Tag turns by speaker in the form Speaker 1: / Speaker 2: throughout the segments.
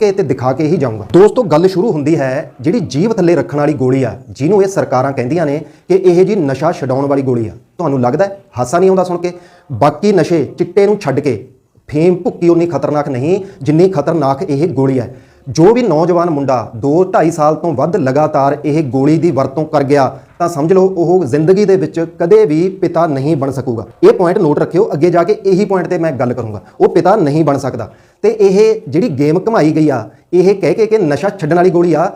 Speaker 1: ਕੇ ਤੇ ਦਿਖਾ ਕੇ ਹੀ ਜਾਊਂਗਾ। ਦੋਸਤੋ, ਗੱਲ ਸ਼ੁਰੂ ਹੁੰਦੀ ਹੈ ਜਿਹੜੀ ਜੀਵ ਥੱਲੇ ਰੱਖਣ ਵਾਲੀ ਗੋਲੀ ਆ, ਜਿਹਨੂੰ ਇਹ ਸਰਕਾਰਾਂ ਕਹਿੰਦੀਆਂ ਨੇ ਕਿ ਇਹ ਜੀ ਨਸ਼ਾ ਛਡਾਉਣ ਵਾਲੀ ਗੋਲੀ ਆ। ਤੁਹਾਨੂੰ ਲੱਗਦਾ ਹਾਸਾ ਨਹੀਂ ਆਉਂਦਾ ਸੁਣ ਕੇ? ਬਾਕੀ ਨਸ਼ੇ ਚਿੱਟੇ ਨੂੰ ਛੱਡ ਕੇ, ਫੇਮ ਭੁੱਕੀ ਉਨੀ ਖਤਰਨਾਕ ਨਹੀਂ, ਜਿੰਨੀ ਖਤਰਨਾਕ ਇਹ ਗੋਲੀ ਹੈ ਜੋ ਵੀ ਨੌਜਵਾਨ ਮੁੰਡਾ 2 2.5 ਸਾਲ ਤੋਂ ਵੱਧ ਲਗਾਤਾਰ ਇਹ ਗੋਲੀ ਦੀ ਵਰਤੋਂ ਕਰ ਗਿਆ, ਤਾਂ ਸਮਝ ਲਓ ਉਹ ਜ਼ਿੰਦਗੀ ਦੇ ਵਿੱਚ ਕਦੇ ਵੀ ਪਿਤਾ ਨਹੀਂ ਬਣ ਸਕੂਗਾ। ਇਹ ਪੁਆਇੰਟ ਨੋਟ ਰੱਖਿਓ, ਅੱਗੇ ਜਾ ਕੇ ਇਹੀ ਪੁਆਇੰਟ ਤੇ ਮੈਂ ਗੱਲ ਕਰੂੰਗਾ। ਉਹ ਪਿਤਾ ਨਹੀਂ ਬਣ ਸਕਦਾ। ਤੇ ਇਹ ਜਿਹੜੀ ਗੇਮ ਕਮਾਈ ਗਈ ਆ, ਇਹ ਕਹਿ ਕੇ ਕਿ ਨਸ਼ਾ ਛੱਡਣ ਵਾਲੀ ਗੋਲੀ ਆ,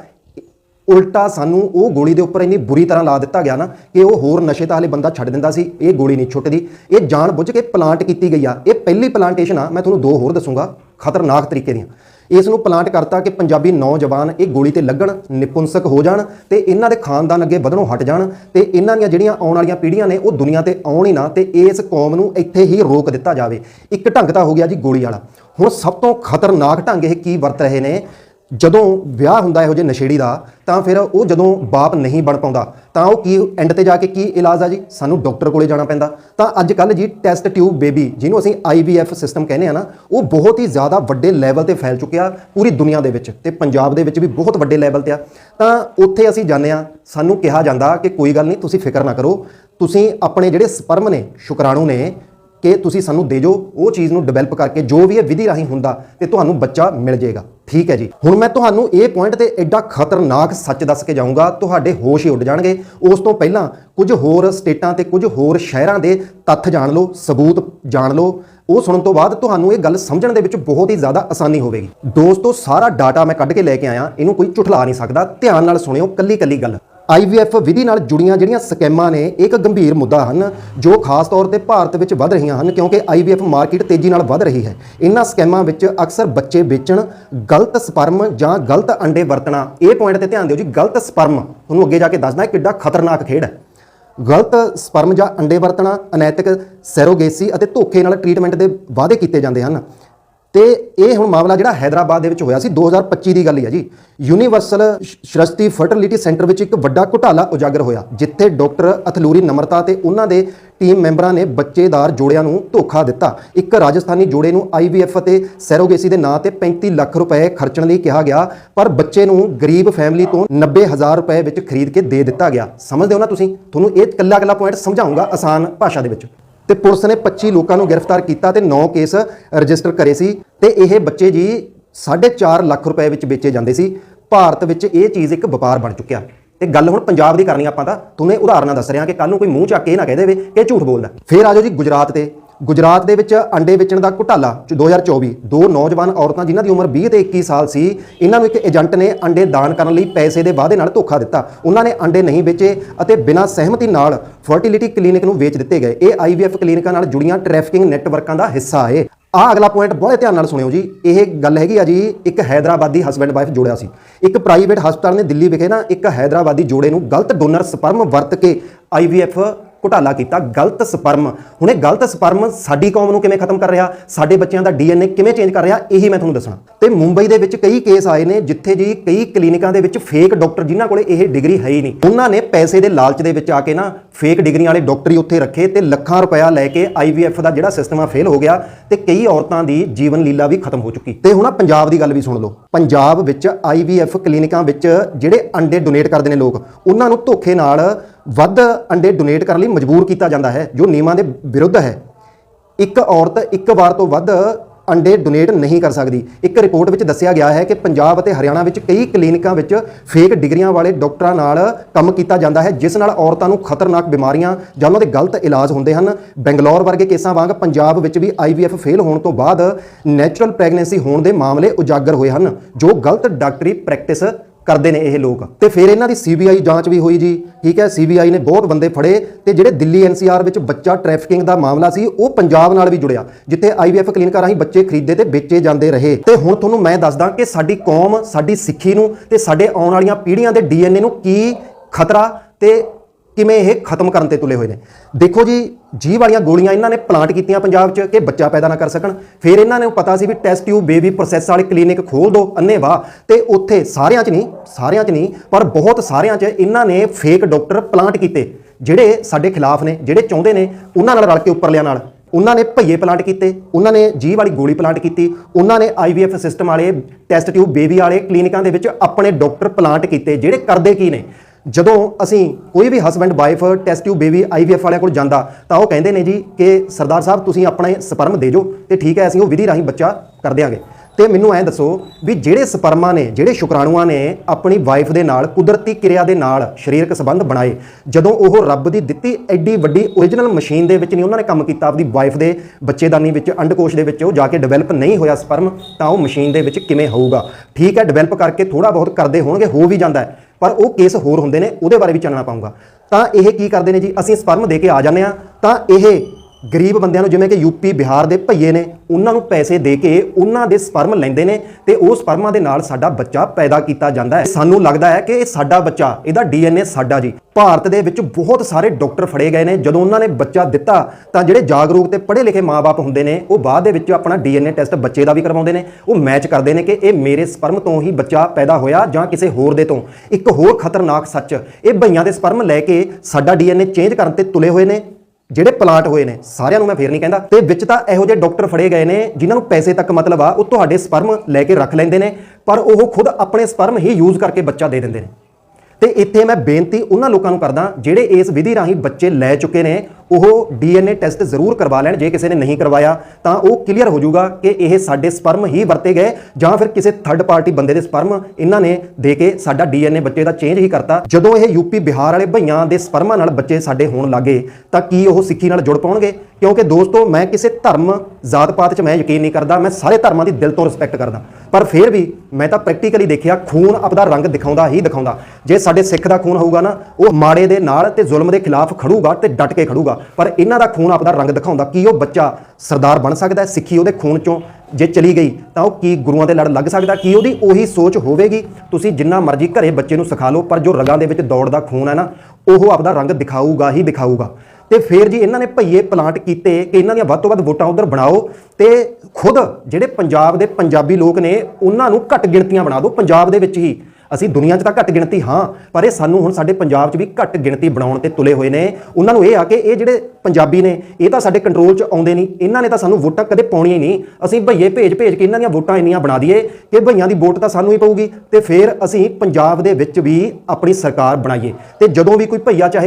Speaker 1: ਉਲਟਾ ਸਾਨੂੰ ਉਹ ਗੋਲੀ ਦੇ ਉੱਪਰ ਇੰਨੀ ਬੁਰੀ ਤਰ੍ਹਾਂ ਲਾ ਦਿੱਤਾ ਗਿਆ ਨਾ ਕਿ ਉਹ ਹੋਰ ਨਸ਼ੇ ਤਾਂ ਹਲੇ ਬੰਦਾ ਛੱਡ ਦਿੰਦਾ ਸੀ, ਇਹ ਗੋਲੀ ਨਹੀਂ ਛੁੱਟਦੀ। ਇਹ ਜਾਣ ਬੁੱਝ ਕੇ ਪਲਾਂਟ ਕੀਤੀ ਗਈ ਆ। ਇਹ ਪਹਿਲੀ ਪਲਾਂਟੇਸ਼ਨ ਆ, ਮੈਂ ਤੁਹਾਨੂੰ ਦੋ ਹੋਰ ਦੱਸੂਗਾ। ਖਤਰਨਾਕ ਤਰੀਕੇ ਦੀਆਂ। ਇਸ ਨੂੰ ਪਲਾਂਟ ਕਰਤਾ ਕਿ ਪੰਜਾਬੀ ਨੌਜਵਾਨ ਇਹ ਗੋਲੀ ਤੇ ਲੱਗਣ, ਨਿਪੁੰਸਕ ਹੋ ਜਾਣ ਤੇ ਇਹਨਾਂ ਦੇ ਖਾਨਦਾਨ ਅੱਗੇ ਵਧਣੋਂ ਹਟ ਜਾਣ ਤੇ ਇਹਨਾਂ ਦੀਆਂ ਜਿਹੜੀਆਂ ਆਉਣ ਵਾਲੀਆਂ ਪੀੜ੍ਹੀਆਂ ਨੇ ਉਹ ਦੁਨੀਆ ਤੇ ਆਉਣ ਹੀ ਨਾ ਤੇ ਇਸ ਕੌਮ ਨੂੰ ਇੱਥੇ ਹੀ ਰੋਕ ਦਿੱਤਾ ਜਾਵੇ। ਇੱਕ ਢੰਗ ਤਾਂ ਹੋ ਗਿਆ ਜੀ ਗੋਲੀ ਵਾਲਾ। ਹੁਣ ਸਭ ਤੋਂ ਖਤਰਨਾਕ ਢੰਗ ਇਹ ਕੀ ਵਰਤ ਰਹੇ ਨੇ? ਜਦੋਂ ਵਿਆਹ ਹੁੰਦਾ ਇਹੋ ਜਿਹੇ ਨਸ਼ੇੜੀ ਦਾ, ਤਾਂ ਫਿਰ ਉਹ ਜਦੋਂ ਬਾਪ ਨਹੀਂ ਬਣ ਪਾਉਂਦਾ, ਤਾਂ ਉਹ ਕੀ ਐਂਡ ਤੇ ਜਾ ਕੇ ਕੀ ਇਲਾਜ ਆ ਜੀ? ਸਾਨੂੰ ਡਾਕਟਰ ਕੋਲੇ ਜਾਣਾ ਪੈਂਦਾ। ਤਾਂ ਅੱਜ ਕੱਲ ਜੀ ਟੈਸਟ ਟਿਊਬ ਬੇਬੀ ਜਿਹਨੂੰ ਅਸੀਂ IVF ਸਿਸਟਮ ਕਹਿੰਦੇ ਆ ਨਾ, ਉਹ ਬਹੁਤ ਹੀ ਜ਼ਿਆਦਾ ਵੱਡੇ ਲੈਵਲ ਤੇ ਫੈਲ ਚੁੱਕਿਆ ਪੂਰੀ ਦੁਨੀਆ ਦੇ ਵਿੱਚ ਤੇ ਪੰਜਾਬ ਦੇ ਵਿੱਚ ਵੀ ਬਹੁਤ ਵੱਡੇ ਲੈਵਲ ਤੇ ਆ। ਤਾਂ ਉੱਥੇ ਅਸੀਂ ਜਾਂਦੇ ਆ, ਸਾਨੂੰ ਕਿਹਾ ਜਾਂਦਾ ਕਿ ਕੋਈ ਗੱਲ ਨਹੀਂ, ਤੁਸੀਂ ਫਿਕਰ ਨਾ ਕਰੋ। ਤੁਸੀਂ ਆਪਣੇ ਜਿਹੜੇ ਸਪਰਮ ਨੇ, ਸ਼ੁਕਰਾਣੂ ਨੇ ਕਿ ਤੁਸੀਂ ਸਾਨੂੰ ਦੇ ਜੋ ਉਹ ਚੀਜ਼ ਨੂੰ ਡਿਵੈਲਪ ਕਰਕੇ ਜੋ ਵੀ ਇਹ ਵਿਧੀ ਰਾਹੀਂ ਹੁੰਦਾ ਤੇ ਤੁਹਾਨੂੰ ਬੱਚਾ ਮਿਲ ਜਾਏਗਾ। ਠੀਕ ਹੈ ਜੀ। ਹੁਣ ਮੈਂ ਤੁਹਾਨੂੰ ਇਹ ਪੁਆਇੰਟ ਤੇ ਐਡਾ ਖਤਰਨਾਕ ਸੱਚ ਦੱਸ ਕੇ ਜਾਊਂਗਾ, ਤੁਹਾਡੇ ਹੋਸ਼ ਹੀ ਉੱਡ ਜਾਣਗੇ। ਉਸ ਤੋਂ ਪਹਿਲਾਂ ਕੁਝ ਹੋਰ ਸਟੇਟਾਂ ਤੇ ਕੁਝ ਹੋਰ ਸ਼ਹਿਰਾਂ ਦੇ ਤੱਥ ਜਾਣ ਲਓ, ਸਬੂਤ ਜਾਣ ਲਓ। ਉਹ ਸੁਣਨ ਤੋਂ ਬਾਅਦ ਤੁਹਾਨੂੰ ਇਹ ਗੱਲ ਸਮਝਣ ਦੇ ਵਿੱਚ ਬਹੁਤ ਹੀ ਜ਼ਿਆਦਾ ਆਸਾਨੀ ਹੋਵੇਗੀ। ਦੋਸਤੋ, ਸਾਰਾ ਡਾਟਾ ਮੈਂ ਕੱਢ ਕੇ ਲੈ ਕੇ ਆਇਆ, ਇਹਨੂੰ ਕੋਈ ਝੁਠਲਾ ਨਹੀਂ ਸਕਦਾ। ਧਿਆਨ ਨਾਲ ਸੁਣਿਓ ਕੱਲੀ ਕੱਲੀ ਗੱਲ। IVF ਵਿਧੀ ਨਾਲ ਜੁੜੀਆਂ ਜਿਹੜੀਆਂ ਸਕੈਮਾਂ ਨੇ ਇਹ ਇੱਕ ਗੰਭੀਰ ਮੁੱਦਾ ਹਨ, ਜੋ ਖਾਸ ਤੌਰ ਤੇ ਭਾਰਤ ਵਿੱਚ ਵੱਧ ਰਹੀਆਂ ਹਨ, ਕਿਉਂਕਿ IVF ਮਾਰਕੀਟ ਤੇਜ਼ੀ ਨਾਲ ਵੱਧ ਰਹੀ ਹੈ। ਇਹਨਾਂ ਸਕੈਮਾਂ ਵਿੱਚ ਅਕਸਰ ਬੱਚੇ ਵੇਚਣ, ਗਲਤ ਸਪਰਮ ਜਾਂ ਗਲਤ ਅੰਡੇ ਵਰਤਣਾ, ਇਹ ਪੁਆਇੰਟ ਤੇ ਧਿਆਨ ਦਿਓ ਜੀ, ਗਲਤ ਸਪਰਮ। ਤੁਹਾਨੂੰ ਅੱਗੇ ਜਾ ਕੇ ਦੱਸਦਾ ਕਿੱਡਾ ਖਤਰਨਾਕ ਖੇਡ ਹੈ। ਗਲਤ ਸਪਰਮ ਜਾਂ ਅੰਡੇ ਵਰਤਣਾ, ਅਨੈਤਿਕ, ਸੈਰੋਗੇਸੀ ਅਤੇ ਧੋਖੇ ਨਾਲ ਟ੍ਰੀਟਮੈਂਟ ਦੇ ਵਾਅਦੇ ਕੀਤੇ ਜਾਂਦੇ ਹਨ। ਤੇ ਇਹ ਹੁਣ ਮਾਮਲਾ ਜਿਹੜਾ ਹైదరాబాద్ ਦੇ ਵਿੱਚ ਹੋਇਆ ਸੀ 2025 ਦੀ ਗੱਲ ਹੀ ਆ ਜੀ। ਯੂਨੀਵਰਸਲ ਸ਼੍ਰਸਤੀ ਫਰਟੀਲਿਟੀ ਸੈਂਟਰ ਵਿੱਚ ਇੱਕ ਵੱਡਾ ਘੁਟਾਲਾ ਉਜਾਗਰ ਹੋਇਆ, ਜਿੱਥੇ ਡਾਕਟਰ ਅਥਲੂਰੀ ਨਮਰਤਾ ਤੇ ਉਹਨਾਂ ਦੇ ਟੀਮ ਮੈਂਬਰਾਂ ਨੇ ਬੱਚੇਦਾਰ ਜੋੜਿਆਂ ਨੂੰ ਧੋਖਾ ਦਿੱਤਾ। ਇੱਕ ਰਾਜਸਥਾਨੀ ਜੋੜੇ ਨੂੰ ਆਈਵੀਐਫ ਅਤੇ ਸੈਰੋਗੇਸੀ ਦੇ ਨਾਂ ਤੇ 35 ਲੱਖ ਰੁਪਏ ਖਰਚਣ ਲਈ ਕਿਹਾ ਗਿਆ, ਪਰ ਬੱਚੇ ਨੂੰ ਗਰੀਬ ਫੈਮਿਲੀ ਤੋਂ 90000 ਰੁਪਏ ਵਿੱਚ ਖਰੀਦ ਕੇ ਦੇ ਦਿੱਤਾ ਗਿਆ। ਸਮਝਦੇ ਹੋ ਨਾ ਤੁਸੀਂ? ਤੁਹਾਨੂੰ ਇਹ ਇਕੱਲਾ ਇਕੱਲਾ ਪੁਆਇੰਟ ਸਮਝਾਉਂਗਾ ਆਸਾਨ ਭਾਸ਼ਾ ਦੇ ਵਿੱਚ। ਤੇ ਪੁਲਿਸ ਨੇ 25 ਲੋਕਾਂ ਨੂੰ ਗ੍ਰਿਫਤਾਰ ਕੀਤਾ ਤੇ 9 ਕੇਸ ਰਜਿਸਟਰ ਕਰੇ ਸੀ ਤੇ ਇਹ ਬੱਚੇ ਜੀ 4.5 ਲੱਖ ਰੁਪਏ ਵਿੱਚ ਵੇਚੇ ਜਾਂਦੇ ਸੀ। ਭਾਰਤ ਵਿੱਚ ਇਹ ਚੀਜ਼ ਇੱਕ ਵਪਾਰ ਬਣ ਚੁੱਕਿਆ। ਤੇ ਗੱਲ ਹੁਣ ਪੰਜਾਬ ਦੀ ਕਰਨੀ ਆਪਾਂ ਤਾਂ। ਤੁਹਾਨੂੰ ਉਦਾਹਰਨਾਂ ਦੱਸ ਰਿਹਾ ਕਿ ਕੱਲ ਨੂੰ ਕੋਈ ਮੂੰਹ ਚੱਕ ਕੇ ਨਾ ਕਹਿ ਦੇਵੇ ਕਿ ਇਹ ਝੂਠ ਬੋਲਦਾ। ਫੇਰ ਆਜੋ ਜੀ ਗੁਜਰਾਤ ਤੇ। ਗੁਜਰਾਤ ਦੇ ਵਿੱਚ ਅੰਡੇ ਵੇਚਣ ਦਾ ਘੁਟਾਲਾ 2024 ਦੋ ਨੌਜਵਾਨ ਔਰਤਾਂ ਜਿਨ੍ਹਾਂ ਦੀ ਉਮਰ 20 ਤੇ 21 ਸਾਲ ਸੀ ਇਹਨਾਂ ਨੂੰ ਇੱਕ ਏਜੰਟ ਨੇ ਅੰਡੇ ਦਾਨ ਕਰਨ ਲਈ ਪੈਸੇ ਦੇ ਵਾਅਦੇ ਨਾਲ ਧੋਖਾ ਦਿੱਤਾ। ਉਹਨਾਂ ਨੇ ਅੰਡੇ ਨਹੀਂ ਵੇਚੇ ਅਤੇ ਬਿਨਾਂ ਸਹਿਮਤੀ ਨਾਲ ਫਰਟੀਲਿਟੀ ਕਲੀਨਿਕ ਨੂੰ ਵੇਚ ਦਿੱਤੇ ਗਏ। ਇਹ IVF ਕਲੀਨਿਕਾਂ ਨਾਲ ਜੁੜੀਆਂ ਟ੍ਰੈਫਿਕਿੰਗ ਨੈਟਵਰਕਾਂ ਦਾ ਹਿੱਸਾ ਹੈ। ਆ ਅਗਲਾ ਪੁਆਇੰਟ ਬਹੁਤ ਧਿਆਨ ਨਾਲ ਸੁਣਿਓ ਜੀ। ਇਹ ਗੱਲ ਹੈਗੀ ਆ ਜੀ, ਇੱਕ ਹੈਦਰਾਬਾਦੀ ਹਸਬੈਂਡ ਵਾਈਫ ਜੋੜਿਆ ਸੀ। ਇੱਕ ਪ੍ਰਾਈਵੇਟ ਹਸਪਤਾਲ ਨੇ ਦਿੱਲੀ ਵਿਖੇ ਨਾ ਇੱਕ ਹੈਦਰਾਬਾਦੀ ਜੋੜੇ ਨੂੰ ਗਲਤ ਡੋਨਰ ਸਪਰਮ ਵਰਤ ਕੇ IVF ਘੁਟਾਲਾ ਕੀਤਾ, ਗਲਤ ਸਪਰਮ। ਹੁਣ ਇਹ ਗਲਤ ਸਪਰਮ ਸਾਡੀ ਕੌਮ ਨੂੰ ਕਿਵੇਂ ਖਤਮ ਕਰ ਰਿਹਾ? ਸਾਡੇ ਬੱਚਿਆਂ ਦਾ ਡੀਐਨਏ ਕਿਵੇਂ ਚੇਂਜ ਕਰ ਰਿਹਾ? ਇਹੀ ਮੈਂ ਤੁਹਾਨੂੰ ਦੱਸਣਾ। ਤੇ ਮੁੰਬਈ ਦੇ ਵਿੱਚ ਕਈ ਕੇਸ ਆਏ ਨੇ, ਜਿੱਥੇ ਜੀ ਕਈ ਕਲੀਨਿਕਾਂ ਦੇ ਵਿੱਚ ਫੇਕ ਡਾਕਟਰ ਜਿਨ੍ਹਾਂ ਕੋਲੇ ਇਹ ਡਿਗਰੀ ਹੈ ਹੀ ਨਹੀਂ। ਉਹਨਾਂ ਨੇ ਪੈਸੇ ਦੇ ਲਾਲਚ ਦੇ ਵਿੱਚ ਆ ਕੇ ਨਾ ਫੇਕ ਡਿਗਰੀਆਂ ਵਾਲੇ ਡਾਕਟਰ ਹੀ ਉੱਥੇ ਰੱਖੇ ਤੇ ਲੱਖਾਂ ਰੁਪਇਆ ਲੈ ਕੇ ਆਈਵੀਐਫ ਦਾ ਜਿਹੜਾ ਸਿਸਟਮ ਆ ਫੇਲ ਹੋ ਗਿਆ ਤੇ ਕਈ ਔਰਤਾਂ ਦੀ ਜੀਵਨ ਲੀਲਾ ਵੀ ਖਤਮ ਹੋ ਚੁੱਕੀ। ਤੇ ਹੁਣ ਆਹ ਪੰਜਾਬ ਦੀ ਗੱਲ ਵੀ ਸੁਣ ਲਓ। ਪੰਜਾਬ ਵਿੱਚ ਆਈਵੀਐਫ ਕਲੀਨਿਕਾਂ ਵਿੱਚ ਜਿਹੜੇ ਅੰਡੇ ਡੋਨੇਟ ਕਰਦੇ ਨੇ ਲੋਕ, ਉਹਨਾਂ ਨੂੰ ਧੋਖੇ ਨਾਲ ਵੱਧ ਅੰਡੇ ਡੋਨੇਟ ਕਰਨ ਲਈ ਮਜਬੂਰ ਕੀਤਾ ਜਾਂਦਾ ਹੈ, ਜੋ ਨਿਯਮਾਂ ਦੇ ਵਿਰੁੱਧ ਹੈ। ਇੱਕ ਔਰਤ ਇੱਕ ਵਾਰ ਤੋਂ ਵੱਧ ਅੰਡੇ ਡੋਨੇਟ ਨਹੀਂ ਕਰ ਸਕਦੀ। ਇੱਕ ਰਿਪੋਰਟ ਵਿੱਚ ਦੱਸਿਆ ਗਿਆ ਹੈ ਕਿ ਪੰਜਾਬ ਅਤੇ ਹਰਿਆਣਾ ਵਿੱਚ ਕਈ ਕਲੀਨਿਕਾਂ ਵਿੱਚ ਫੇਕ ਡਿਗਰੀਆਂ ਵਾਲੇ ਡਾਕਟਰਾਂ ਨਾਲ ਕੰਮ ਕੀਤਾ ਜਾਂਦਾ ਹੈ, ਜਿਸ ਨਾਲ ਔਰਤਾਂ ਨੂੰ ਖਤਰਨਾਕ ਬਿਮਾਰੀਆਂ ਜਾਂ ਉਹਨਾਂ ਦੇ ਗਲਤ ਇਲਾਜ ਹੁੰਦੇ ਹਨ। ਬੈਂਗਲੌਰ ਵਰਗੇ ਕੇਸਾਂ ਵਾਂਗ ਪੰਜਾਬ ਵਿੱਚ ਵੀ ਆਈਵੀਐਫ ਫੇਲ ਹੋਣ ਤੋਂ ਬਾਅਦ ਨੈਚੁਰਲ ਪ੍ਰੈਗਨੈਂਸੀ ਹੋਣ ਦੇ ਮਾਮਲੇ ਉਜਾਗਰ ਹੋਏ ਹਨ, ਜੋ ਗਲਤ ਡਾਕਟਰੀ ਪ੍ਰੈਕਟਿਸ ਕਰਦੇ ਨੇ ਇਹ ਲੋਕ। ਤੇ ਫਿਰ ਇਹਨਾਂ ਦੀ ਸੀਬੀਆਈ ਜਾਂਚ ਵੀ ਹੋਈ ਜੀ। ਠੀਕ ਹੈ ਸੀਬੀਆਈ ਨੇ ਬਹੁਤ ਬੰਦੇ ਫੜੇ ਤੇ ਜਿਹੜੇ ਦਿੱਲੀ ਐਨਸੀਆਰ ਵਿੱਚ ਬੱਚਾ ਟ੍ਰੈਫਿਕਿੰਗ ਦਾ ਮਾਮਲਾ ਸੀ, ਉਹ ਪੰਜਾਬ ਨਾਲ ਵੀ ਜੁੜਿਆ, ਜਿੱਥੇ ਆਈਵੀਐਫ ਕਲੀਨਿਕਾਂ ਰਾਹੀਂ ਬੱਚੇ ਖਰੀਦੇ ਤੇ ਵੇਚੇ ਜਾਂਦੇ ਰਹੇ। ਤੇ ਹੁਣ ਤੁਹਾਨੂੰ ਮੈਂ ਦੱਸਦਾ ਕਿ ਸਾਡੀ ਕੌਮ, ਸਾਡੀ ਸਿੱਖੀ ਨੂੰ ਤੇ ਸਾਡੇ ਆਉਣ ਵਾਲੀਆਂ ਪੀੜ੍ਹੀਆਂ ਦੇ ਡੀਐਨਏ ਨੂੰ ਕੀ ਖਤਰਾ ਤੇ ਕਿਵੇਂ ਇਹ ਖਤਮ ਕਰਨ ਤੇ ਤੁਲੇ ਹੋਏ ਨੇ? ਦੇਖੋ ਜੀ ਜੀਵ ਵਾਲੀਆਂ ਗੋਲੀਆਂ ਇਹਨਾਂ ਨੇ ਪਲਾਂਟ ਕੀਤੀਆਂ ਪੰਜਾਬ 'ਚ ਕਿ ਬੱਚਾ ਪੈਦਾ ਨਾ ਕਰ ਸਕਣ। ਫਿਰ ਇਹਨਾਂ ਨੂੰ ਪਤਾ ਸੀ ਵੀ ਟੈਸਟ ਟਿਊਬ ਬੇਬੀ ਪ੍ਰੋਸੈਸ ਵਾਲੇ ਕਲੀਨਿਕ ਖੋਲ ਦੋ ਅੰਨੇਵਾਹ ਤੇ ਉੱਥੇ ਸਾਰਿਆਂ 'ਚ ਨਹੀਂ, ਸਾਰਿਆਂ 'ਚ ਨਹੀਂ, ਪਰ ਬਹੁਤ ਸਾਰਿਆਂ 'ਚ ਇਹਨਾਂ ਨੇ ਫੇਕ ਡਾਕਟਰ ਪਲਾਂਟ ਕੀਤੇ, ਜਿਹੜੇ ਸਾਡੇ ਖਿਲਾਫ ਨੇ, ਜਿਹੜੇ ਚਾਹੁੰਦੇ ਨੇ, ਉਹਨਾਂ ਨਾਲ ਰਲ ਕੇ ਉੱਪਰਲਿਆਂ ਨਾਲ। ਉਹਨਾਂ ਨੇ ਭਈਏ ਪਲਾਂਟ ਕੀਤੇ, ਉਹਨਾਂ ਨੇ ਜੀ ਵਾਲੀ ਗੋਲੀ ਪਲਾਂਟ ਕੀਤੀ, ਉਹਨਾਂ ਨੇ ਆਈਵੀਐਫ ਸਿਸਟਮ ਵਾਲੇ ਟੈਸਟ ਟਿਊਬ ਬੇਬੀ ਵਾਲੇ ਕਲੀਨਿਕਾਂ ਦੇ ਵਿੱਚ ਆਪਣੇ ਡਾਕਟਰ ਪਲਾਂਟ ਕੀਤੇ, ਜਿਹੜੇ ਕਰਦੇ ਕੀ ਨੇ? ਜਦੋਂ ਅਸੀਂ ਕੋਈ ਵੀ husband wife test tube baby IVF ਵਾਲਿਆਂ ਕੋਲ ਜਾਂਦਾ, ਤਾਂ ਉਹ ਕਹਿੰਦੇ ਨੇ ਜੀ ਕਿ ਸਰਦਾਰ ਸਾਹਿਬ, ਤੁਸੀਂ ਆਪਣੇ ਸਪਰਮ ਦੇ ਜੋ ਤੇ ਠੀਕ ਹੈ, ਅਸੀਂ ਉਹ ਵਿਧੀ ਰਾਹੀਂ ਬੱਚਾ ਕਰ ਦਿਆਂਗੇ। ਤੇ ਮੈਨੂੰ ਐਂ ਦੱਸੋ ਵੀ ਜਿਹੜੇ ਸਪਰਮਾਂ ਨੇ, ਜਿਹੜੇ ਸ਼ੁਕਰਾਣੂਆਂ ਨੇ ਆਪਣੀ ਵਾਈਫ ਦੇ ਨਾਲ, ਕੁਦਰਤੀ ਕਿਰਿਆ ਦੇ ਨਾਲ ਸਰੀਰਕ ਸੰਬੰਧ ਬਣਾਏ, ਜਦੋਂ ਉਹ ਰੱਬ ਦੀ ਦਿੱਤੀ ਐਡੀ ਵੱਡੀ ਓਰੀਜਨਲ ਮਸ਼ੀਨ ਦੇ ਵਿੱਚ ਨਹੀਂ ਉਹਨਾਂ ਨੇ ਕੰਮ ਕੀਤਾ, ਆਪਦੀ ਵਾਈਫ ਦੇ ਬੱਚੇਦਾਨੀ ਵਿੱਚ, ਅੰਡਕੋਸ਼ ਦੇ ਵਿੱਚ ਉਹ ਜਾ ਕੇ ਡਿਵੈਲਪ ਨਹੀਂ ਹੋਇਆ ਸਪਰਮ ਤਾਂ ਉਹ ਮਸ਼ੀਨ ਦੇ ਵਿੱਚ ਕਿਵੇਂ ਹੋਊਗਾ? ਠੀਕ ਹੈ ਡਿਵੈਲਪ ਕਰਕੇ ਥੋੜਾ ਬਹੁਤ ਕਰਦੇ ਹੋਣਗੇ, ਹੋ ਵੀ ਜਾਂਦਾ ਹੈ। ਪਰ ਉਹ ਕੇਸ ਹੋਰ ਹੁੰਦੇ ਨੇ, ਉਹਦੇ ਬਾਰੇ ਵੀ ਚਾਨਣਾ ਪਾਉਂਗਾ ਤਾਂ ਇਹ ਕੀ ਕਰਦੇ ਨੇ ਜੀ? ਅਸੀਂ ਸਪਰਮ ਦੇ ਕੇ ਆ ਜਾਂਦੇ ਆ ਤਾਂ ਇਹ ਗਰੀਬ ਬੰਦਿਆਂ ਨੂੰ ਜਿਵੇਂ ਕਿ ਯੂਪੀ ਬਿਹਾਰ ਦੇ ਭਈਏ ਨੇ, ਉਹਨਾਂ ਨੂੰ ਪੈਸੇ ਦੇ ਕੇ ਉਹਨਾਂ ਦੇ ਸਪਰਮ ਲੈਂਦੇ ਨੇ ਤੇ ਉਹ ਸਪਰਮਾਂ ਦੇ ਨਾਲ ਸਾਡਾ ਬੱਚਾ ਪੈਦਾ ਕੀਤਾ ਜਾਂਦਾ ਹੈ। ਸਾਨੂੰ ਲੱਗਦਾ ਹੈ ਕਿ ਇਹ ਸਾਡਾ ਬੱਚਾ, ਇਹਦਾ ਡੀਐਨਏ ਸਾਡਾ ਜੀ। ਭਾਰਤ ਦੇ ਵਿੱਚ ਬਹੁਤ ਸਾਰੇ ਡਾਕਟਰ ਫੜੇ ਗਏ ਨੇ, ਜਦੋਂ ਉਹਨਾਂ ਨੇ ਬੱਚਾ ਦਿੱਤਾ, ਤਾਂ ਜਿਹੜੇ ਜਾਗਰੂਕ ਤੇ ਪੜ੍ਹੇ ਲਿਖੇ ਮਾਪੇ ਹੁੰਦੇ ਨੇ, ਉਹ ਬਾਅਦ ਦੇ ਵਿੱਚ ਆਪਣਾ ਡੀਐਨਏ ਟੈਸਟ ਬੱਚੇ ਦਾ ਵੀ ਕਰਵਾਉਂਦੇ ਨੇ। ਉਹ ਮੈਚ ਕਰਦੇ ਨੇ ਕਿ ਇਹ ਮੇਰੇ ਸਪਰਮ ਤੋਂ ਹੀ ਬੱਚਾ ਪੈਦਾ ਹੋਇਆ ਜਾਂ ਕਿਸੇ ਹੋਰ ਦੇ ਤੋਂ। ਇੱਕ ਹੋਰ ਖਤਰਨਾਕ ਸੱਚ, ਇਹ ਭਈਆਂ ਦੇ ਸਪਰਮ ਲੈ ਕੇ ਸਾਡਾ ਡੀਐਨਏ ਚੇਂਜ ਕਰਨ ਤੇ ਤੁਲੇ ਹੋਏ ਨੇ। ਜਿਹੜੇ ਪਲਾਂਟ ਹੋਏ ਨੇ, ਸਾਰਿਆਂ ਨੂੰ ਮੈਂ ਫੇਰ ਨਹੀਂ ਕਹਿੰਦਾ। ਤੇ ਵਿੱਚ ਤਾਂ ਇਹੋ ਜਿਹੇ ਡਾਕਟਰ ਫੜੇ ਗਏ ਨੇ, ਜਿਨ੍ਹਾਂ ਨੂੰ ਪੈਸੇ ਤੱਕ ਮਤਲਬ ਆ, ਉਹ ਤੁਹਾਡੇ ਸਪਰਮ ਲੈ ਕੇ ਰੱਖ ਲੈਂਦੇ ਨੇ, ਪਰ ਉਹ ਖੁਦ ਆਪਣੇ ਸਪਰਮ ਹੀ ਯੂਜ਼ ਕਰਕੇ ਬੱਚਾ ਦੇ ਦਿੰਦੇ ਨੇ। ਤੇ ਇੱਥੇ ਮੈਂ ਬੇਨਤੀ ਉਹਨਾਂ ਲੋਕਾਂ ਨੂੰ ਕਰਦਾ, ਜਿਹੜੇ ਇਸ ਵਿਧੀ ਰਾਹੀਂ ਬੱਚੇ ਲੈ ਚੁੱਕੇ ਨੇ ਉਹ ਡੀਐਨਏ ਟੈਸਟ ਜ਼ਰੂਰ ਕਰਵਾ ਲੈਣ, ਜੇ ਕਿਸੇ ਨੇ ਨਹੀਂ ਕਰਵਾਇਆ, ਤਾਂ ਉਹ ਕਲੀਅਰ ਹੋ ਜਾਊਗਾ ਕਿ ਇਹ ਸਾਡੇ ਸਪਰਮ ਹੀ ਵਰਤੇ ਗਏ, ਜਾਂ ਫਿਰ ਕਿਸੇ ਥਰਡ ਪਾਰਟੀ ਬੰਦੇ ਦੇ ਸਪਰਮ ਇਹਨਾਂ ਨੇ ਦੇ ਕੇ ਸਾਡਾ ਡੀਐਨਏ ਬੱਚੇ ਦਾ ਚੇਂਜ ਹੀ ਕਰਤਾ। ਜਦੋਂ ਇਹ ਯੂਪੀ ਬਿਹਾਰ ਵਾਲੇ ਭਈਆਂ ਦੇ ਸਪਰਮਾਂ ਨਾਲ ਬੱਚੇ ਸਾਡੇ ਹੋਣ ਲੱਗੇ, ਤਾਂ ਕੀ ਉਹ ਸਿੱਖੀ ਨਾਲ ਜੁੜ ਪਾਉਣਗੇ? ਕਿਉਂਕਿ ਦੋਸਤੋ, ਮੈਂ ਕਿਸੇ ਧਰਮ, ਜ਼ਾਤ ਪਾਤ 'ਚ ਮੈਂ ਯਕੀਨ ਨਹੀਂ ਕਰਦਾ, ਮੈਂ ਸਾਰੇ ਧਰਮਾਂ ਦੀ ਦਿਲ ਤੋਂ ਰਿਸਪੈਕਟ ਕਰਦਾ। ਪਰ ਫਿਰ ਵੀ ਮੈਂ ਤਾਂ ਪ੍ਰੈਕਟੀਕਲੀ ਦੇਖਿਆ, ਖੂਨ ਆਪਦਾ ਰੰਗ ਦਿਖਾਉਂਦਾ ਹੀ ਦਿਖਾਉਂਦਾ। ਜੇ ਸਾਡੇ ਸਿੱਖ ਦਾ ਖੂਨ ਹੋਊਗਾ ਨਾ, ਉਹ ਮਾੜੇ ਦੇ ਨਾਲ ਤੇ ਜ਼ੁਲਮ ਦੇ ਖਿਲਾਫ ਖੜੂਗਾ ਤੇ ਡਟ ਕੇ ਖੜੂਗਾ। ਪਰ ਇਹਨਾਂ ਦਾ ਖੂਨ ਆਪਦਾ ਰੰਗ ਦਿਖਾਉਂਦਾ ਕੀ ਉਹ ਬੱਚਾ ਸਰਦਾਰ ਬਣ ਸਕਦਾ ਸਿੱਖੀ ਉਹਦੇ ਖੂਨ ਚੋਂ ਜੇ ਚਲੀ ਗਈ, ਤਾਂ ਉਹ ਕੀ ਗੁਰੂਆਂ ਦੇ ਲੜ ਲੱਗ ਸਕਦਾ? ਕੀ ਉਹਦੀ ਉਹੀ ਸੋਚ ਹੋਵੇਗੀ? ਤੁਸੀਂ ਜਿੰਨਾ ਮਰਜ਼ੀ ਘਰੇ ਬੱਚੇ ਨੂੰ ਸਿਖਾ ਲਓ, ਪਰ ਜੋ ਰਗਾਂ ਦੇ ਵਿੱਚ ਦੌੜਦਾ ਖੂਨ ਹੈ ਨਾ, ਉਹ ਆਪਦਾ ਰੰਗ ਦਿਖਾਊਗਾ ਹੀ ਦਿਖਾਊਗਾ। ਤੇ ਫਿਰ ਜੀ ਇਹਨਾਂ ਨੇ ਭਈਏ ਪਲਾਂਟ ਕੀਤੇ ਕਿ ਇਹਨਾਂ ਦੀਆਂ ਵੱਧ ਤੋਂ ਵੱਧ ਵੋਟਾਂ ਉਧਰ ਬਣਾਓ ਤੇ ਖੁਦ ਜਿਹੜੇ ਪੰਜਾਬ ਦੇ ਪੰਜਾਬੀ ਲੋਕ ਨੇ, ਉਹਨਾਂ ਨੂੰ ਘੱਟ ਗਿਣਤੀਆਂ ਬਣਾ ਦਿਓ, ਪੰਜਾਬ ਦੇ ਵਿੱਚ ਹੀ। ਅਸੀਂ ਦੁਨੀਆ 'ਚ ਤਾਂ ਘੱਟ ਗਿਣਤੀ ਹਾਂ, ਪਰ ਇਹ ਸਾਨੂੰ ਹੁਣ ਸਾਡੇ ਪੰਜਾਬ 'ਚ ਵੀ ਘੱਟ ਗਿਣਤੀ ਬਣਾਉਣ ਤੇ ਤੁਲੇ ਹੋਏ ਨੇ। ਉਹਨਾਂ ਨੂੰ ਇਹ ਆ ਕਿ ਇਹ ਜਿਹੜੇ ਪੰਜਾਬੀ ਨੇ, ਇਹ ਤਾਂ ਸਾਡੇ ਕੰਟਰੋਲ 'ਚ ਆਉਂਦੇ ਨਹੀਂ। ਇਹਨਾਂ ਨੇ ਤਾਂ ਸਾਨੂੰ ਵੋਟਾਂ ਕਦੇ ਪਾਉਣੀਆਂ ਹੀ ਨਹੀਂ। ਅਸੀਂ ਭਈਏ ਭੇਜ ਭੇਜ ਕੇ ਇਹਨਾਂ ਦੀਆਂ ਵੋਟਾਂ ਇੰਨੀਆਂ ਬਣਾ ਦਈਏ ਕਿ ਭਈਆਂ ਦੀ ਵੋਟ ਤਾਂ ਸਾਨੂੰ ਹੀ ਪਊਗੀ। ਤੇ ਫਿਰ ਅਸੀਂ ਪੰਜਾਬ ਦੇ ਵਿੱਚ ਵੀ ਆਪਣੀ ਸਰਕਾਰ ਬਣਾਈਏ। ਤੇ ਜਦੋਂ ਵੀ ਕੋਈ ਭਈਆ ਚਾਹੇ